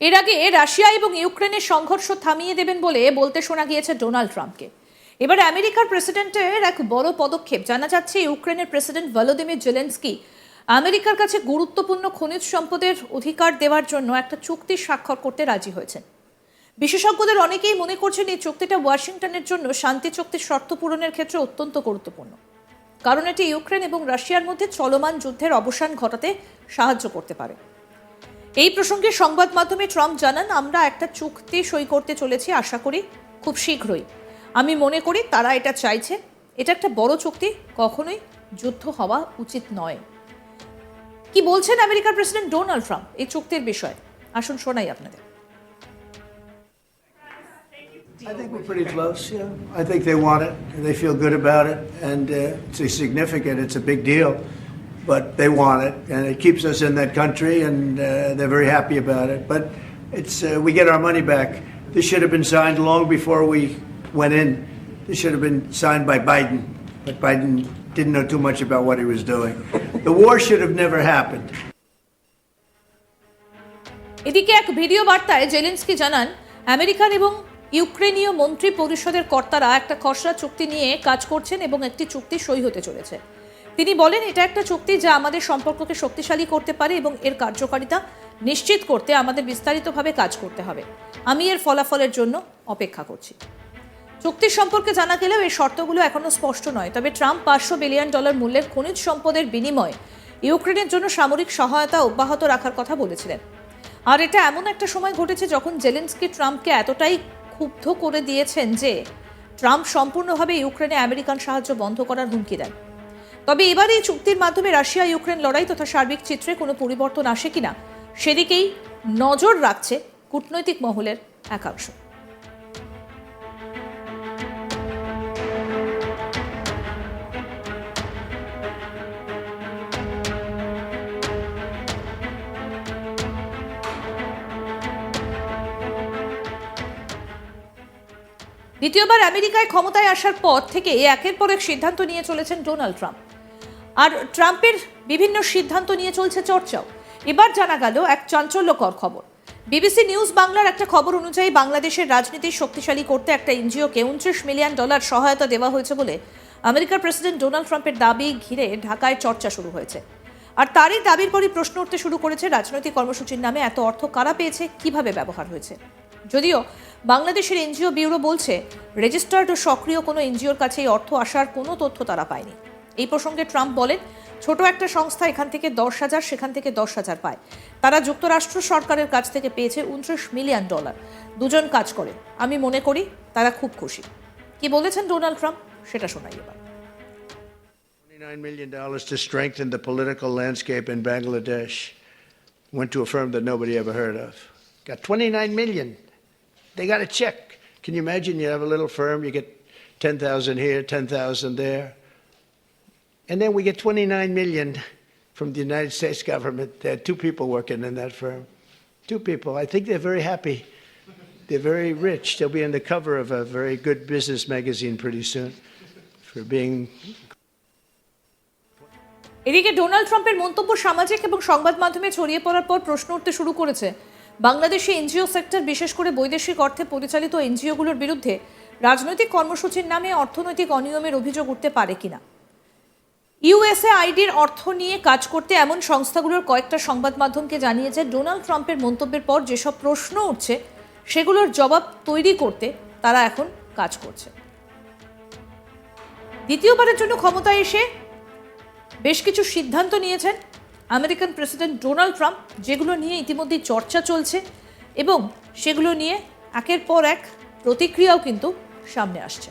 এর আগে রাশিয়া এবং ইউক্রেনের সংঘর্ষ থামিয়ে দেবেন বলে বলতে শোনা গিয়েছে ডোনাল্ড ট্রাম্পকে। এবার আমেরিকার প্রেসিডেন্টের এক বড় পদক্ষেপ, জানা যাচ্ছে ইউক্রেনের প্রেসিডেন্ট ভলোদিমির জেলেন্সকি আমেরিকার কাছে গুরুত্বপূর্ণ খনিজ সম্পদের অধিকার দেওয়ার জন্য একটা চুক্তি স্বাক্ষর করতে রাজি হয়েছেন। বিশেষজ্ঞদের অনেকেই মনে করছেন এই চুক্তিটা ওয়াশিংটনের জন্য শান্তি চুক্তির শর্ত পূরণের ক্ষেত্রে অত্যন্ত গুরুত্বপূর্ণ। কারণ এটি ইউক্রেন এবং রাশিয়ার মধ্যে চলমান যুদ্ধের অবসান ঘটাতে সাহায্য করতে পারে। এই প্রসঙ্গে সংবাদ মাধ্যমে ট্রাম্প জানান আমরা একটা চুক্তি সই করতে চলেছি আশা করি খুব শীঘ্রই। আমি মনে করি তারা এটা চাইছে। এটা একটা বড় চুক্তি কখনোই যুদ্ধ হওয়া উচিত নয়। কি বলছেন আমেরিকার প্রেসিডেন্ট ডোনাল্ড ট্রাম্প এই চুক্তির বিষয়ে? আসুন শোনাই আপনাদের। I think we're pretty close, yeah. I think they want it, and they feel good about it, and uh, it's a significant, it's a big deal, but they want it, and it keeps us in that country, and uh, they're very happy about it. But it's uh, we get our money back. This should have been signed long before we went in. This should have been signed by Biden, but Biden didn't know too much about what he was doing. The war should have never happened. এদিকে এক video বার্তায় Zelensky জানান American এবং ইউক্রেনীয় মন্ত্রী পরিষদের কর্তারা একটা খসড়া চুক্তি নিয়ে কাজ করছেন এবং একটি চুক্তি সই হতে চলেছে তিনি বলেন, এটা একটা চুক্তি যা আমাদের সম্পর্ককে শক্তিশালী করতে পারে এবং এর কার্যকারিতা নিশ্চিত করতে আমাদের বিস্তারিতভাবে কাজ করতে হবে। আমি এর ফলাফলের জন্য অপেক্ষা করছি। চুক্তির সম্পর্কে জানা গেলেও এই শর্তগুলো এখনও স্পষ্ট নয়। তবে ট্রাম্প পাঁচশো বিলিয়ন ডলার মূল্যের খনিজ সম্পদের বিনিময়ে ইউক্রেনের জন্য সামরিক সহায়তা অব্যাহত রাখার কথা বলেছিলেন। আর এটা এমন একটা সময় ঘটেছে যখন জেলেন্সকি ট্রাম্পকে এতটাই ক্ষুব্ধ করে দিয়েছেন যে ট্রাম্প সম্পূর্ণভাবে ইউক্রেনে আমেরিকান সাহায্য বন্ধ করার হুমকি দেন। তবে এবার এই চুক্তির মাধ্যমে রাশিয়া ইউক্রেন লড়াই তথা সার্বিক চিত্রে কোনো পরিবর্তন আসে কিনা সেদিকেই নজর রাখছে কূটনৈতিক মহলের একাংশ। দ্বিতীয়বার আমেরিকায় ক্ষমতায় আসার পর থেকে একের পর এক সিদ্ধান্ত নিয়ে চলেছেন ডোনাল্ড ট্রাম্প। আর ট্রাম্পের বিভিন্ন সিদ্ধান্ত নিয়ে চলছে চর্চাও। এবার জানা গেল এক চাঞ্চল্যকর খবর। বিবিসি নিউজ বাংলার একটা খবর অনুযায়ী বাংলাদেশের রাজনীতি শক্তিশালী করতে একটা এনজিওকে উনত্রিশ মিলিয়ন ডলার সহায়তা দেওয়া হয়েছে বলে আমেরিকার প্রেসিডেন্ট ডোনাল্ড ট্রাম্পের দাবি ঘিরে ঢাকায় চর্চা শুরু হয়েছে। আর তারই দাবির পরই প্রশ্ন উঠতে শুরু করেছে রাজনৈতিক কর্মসূচির নামে এত অর্থ কারা পেয়েছে, কীভাবে ব্যবহার হয়েছে? যদিও বাংলাদেশের এনজিও ব্যুরো বলছে, রেজিস্টার্ড ও সক্রিয় কোনো এনজিওর কাছে এই অর্থ আসার কোনো তথ্য তারা পায়নি। এই প্রসঙ্গে ট্রাম্প বলেন ছোট একটা সংস্থা এখান থেকে দশ হাজার সেখান থেকে দশ হাজার পায় তারা যুক্তরাষ্ট্র সরকারের কাছ থেকে পেয়েছে উনত্রিশ মিলিয়ন ডলার দুজন কাজ করে আমি মনে করি তারা খুব খুশি কি বলেছেন ডোনাল্ড ট্রাম্প সেটা শোনাই এবার $29 million to strengthen the political landscape in Bangladesh. Went to a firm that nobody ever heard of. Got 29 million. They got a check. Can you imagine? You have a little firm, you get 10,000 here, 10,000 there. And then we get 29 million from the United States government. There are two people working in that firm. Two people. I think they're very happy. They're very rich. They'll be on the cover of a very good business magazine pretty soon for being এদিকে Donald ট্রাম্পের মন্তব্য সামাজিক এবং সংবাদ মাধ্যমে ছড়িয়ে পড়ার পর প্রশ্ন উঠতে শুরু করেছে বাংলাদেশে এনজিও সেক্টর বিশেষ করে বৈদেশিক অর্থে পরিচালিত এনজিওগুলোর বিরুদ্ধে রাজনৈতিক কর্মসূচির নামে অর্থনৈতিক অনিয়মের অভিযোগ উঠতে পারে কিনা ইউএসএ আইডির অর্থ নিয়ে কাজ করতে এমন সংস্থাগুলোর কয়েকটা সংবাদ মাধ্যমকে জানিয়েছে, ডোনাল্ড ট্রাম্পের মন্তব্যের পর যেসব প্রশ্ন উঠছে, সেগুলোর জবাব তৈরি করতে তারা এখন কাজ করছে। দ্বিতীয়বারের জন্য ক্ষমতায় এসে বেশ কিছু সিদ্ধান্ত নিয়েছেন আমেরিকান প্রেসিডেন্ট ডোনাল্ড ট্রাম্প, যেগুলো নিয়ে ইতিমধ্যেই চর্চা চলছে এবং সেগুলো নিয়ে একের পর এক প্রতিক্রিয়াও কিন্তু সামনে আসছে।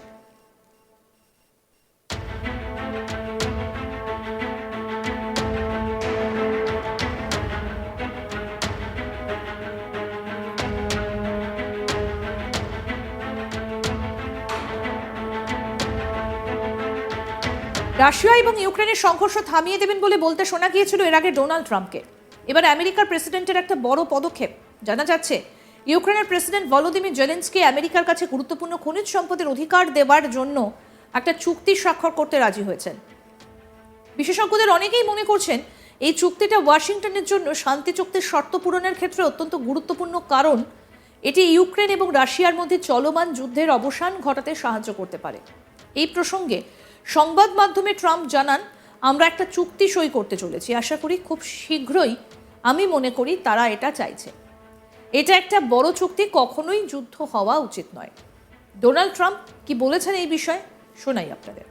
রাশিয়া এবং ইউক্রেনের সংঘর্ষ থামিয়ে দেবেন বলে বলতে শোনা গিয়েছিল এর আগে ডোনাল্ড ট্রাম্পকে। এবার আমেরিকার প্রেসিডেন্টের একটা বড় পদক্ষেপ। জানা যাচ্ছে, ইউক্রেনের প্রেসিডেন্ট ভলোদিমির জেলেন্সকে আমেরিকার কাছে গুরুত্বপূর্ণ খনিজ সম্পদের অধিকার দেওয়ার জন্য একটা চুক্তি স্বাক্ষর করতে রাজি হয়েছেন। বিশেষজ্ঞদের অনেকেই মনে করছেন, এই চুক্তিটা ওয়াশিংটনের জন্য শান্তি চুক্তির শর্ত পূরণের ক্ষেত্রে অত্যন্ত গুরুত্বপূর্ণ কারণ এটি ইউক্রেন এবং রাশিয়ার মধ্যে চলমান যুদ্ধের অবসান ঘটাতে সাহায্য করতে পারে। এই প্রসঙ্গে সংবাদ মাধ্যমে ট্রাম্প জানান আমরা একটা চুক্তি সই করতে চলেছি আশা করি খুব শীঘ্রই আমি মনে করি তারা এটা চাইছে এটা একটা বড় চুক্তি কখনোই যুদ্ধ হওয়া উচিত নয় ডোনাল্ড ট্রাম্প কি বলেছেন এই বিষয়ে শোনাই আপনাদের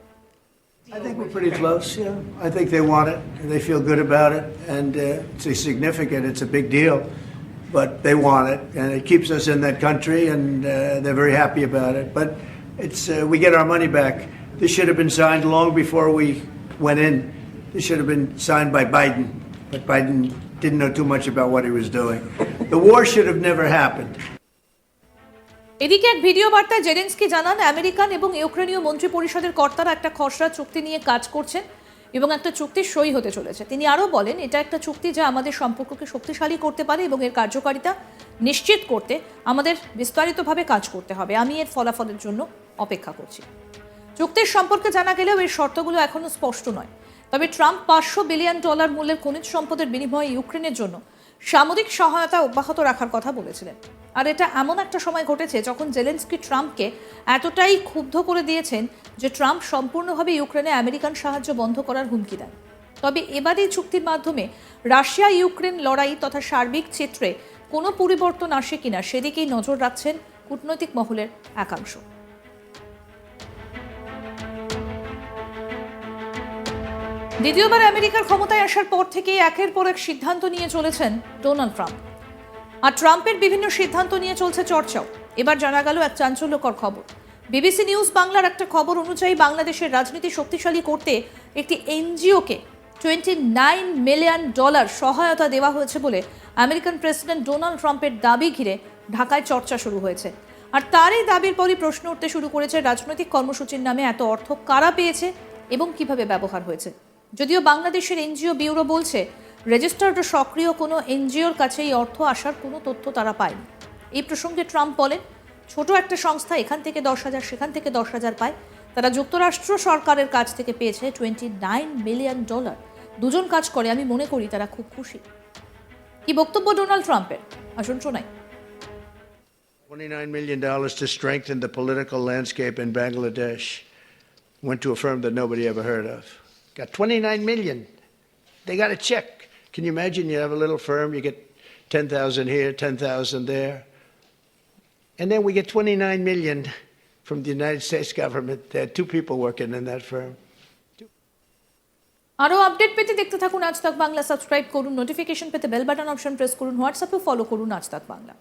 I think we're pretty close, yeah. I think they want it, they feel good about it, and uh, it's a significant, it's a big deal, but they want it, and it keeps us in that country, and uh, they're very happy about it. But it's uh, we get our money back. This should have been signed long before we went in. This should have been signed by Biden, but Biden didn't know too much about what he was doing. The war should have never happened. এদিকে এক video বার্তায় Zelensky জানান American এবং ইউক্রেনীয় মন্ত্রী পরিষদের কর্তারা একটা খসড়া চুক্তি নিয়ে কাজ করছেন এবং একটা চুক্তি সই হতে চলেছে তিনি আরও বলেন এটা একটা চুক্তি যা আমাদের সম্পর্ককে শক্তিশালী করতে পারে এবং এর কার্যকারিতা নিশ্চিত করতে আমাদের বিস্তারিতভাবে কাজ করতে হবে আমি এর ফলাফলের জন্য অপেক্ষা করছি চুক্তির সম্পর্কে জানা গেলেও এর শর্তগুলো এখনও স্পষ্ট নয়। তবে ট্রাম্প পাঁচশো বিলিয়ন ডলার মূল্যের খনিজ সম্পদের বিনিময়ে ইউক্রেনের জন্য সামরিক সহায়তা অব্যাহত রাখার কথা বলেছিলেন। আর এটা এমন একটা সময় ঘটেছে যখন জেলেন্সকি ট্রাম্পকে এতটাই ক্ষুব্ধ করে দিয়েছেন যে ট্রাম্প সম্পূর্ণভাবে ইউক্রেনে আমেরিকান সাহায্য বন্ধ করার হুমকি দেন। তবে এবার এই চুক্তির মাধ্যমে রাশিয়া ইউক্রেন লড়াই তথা সার্বিক চিত্রে কোনো পরিবর্তন আসে কিনা সেদিকেই নজর রাখছেন কূটনৈতিক মহলের একাংশ। দ্বিতীয়বার আমেরিকার ক্ষমতায় আসার পর থেকে একের পর এক সিদ্ধান্ত নিয়ে চলেছেন ডোনাল্ড ট্রাম্প। আর ট্রাম্পের বিভিন্ন সিদ্ধান্ত নিয়ে চলছে চর্চাও। এবার জানা গেল এক চাঞ্চল্যকর খবর। বিবিসি নিউজ বাংলার একটা খবর অনুযায়ী বাংলাদেশের রাজনীতি শক্তিশালী করতে একটি এনজিওকে টোয়েন্টি নাইন মিলিয়ন ডলার সহায়তা দেওয়া হয়েছে বলে আমেরিকান প্রেসিডেন্ট ডোনাল্ড ট্রাম্পের দাবি ঘিরে ঢাকায় চর্চা শুরু হয়েছে। আর তার এই দাবির পরই প্রশ্ন উঠতে শুরু করেছে রাজনৈতিক কর্মসূচির নামে এত অর্থ কারা পেয়েছে এবং কীভাবে ব্যবহার হয়েছে। যদিও বাংলাদেশের এনজিও ব্যুরো বলছে, রেজিস্টার্ড সক্রিয় কোনো এনজিওর কাছে এই অর্থ আসার কোনো তথ্য তারা পায়নি। এই প্রসঙ্গে ট্রাম্প বলেন, ছোট একটা সংস্থা এখান থেকে দশ হাজার, সেখান থেকে দশ হাজার পায়। তারা যুক্তরাষ্ট্র সরকারের কাছ থেকে পেয়েছে টোয়েন্টি নাইন মিলিয়ন ডলার। দুজন কাজ করে, আমি মনে করি তারা খুব খুশি। কি বক্তব্য ডোনাল্ড ট্রাম্পের? আসুন শোনাই। $29 million to strengthen the political landscape in Bangladesh. Went to a firm. Got 29 million. They got a check. Can you imagine? You have a little firm, you get 10,000 here, 10,000 there. And then we get 29 million from the United States government. There are two people working in that firm. আরও update পেতে দেখতে থাকুন Aaj Tak Bangla subscribe করুন notification পেতে bell button option press করুন হোয়াটসঅ্যাপে follow করুন আজ তাক বাংলা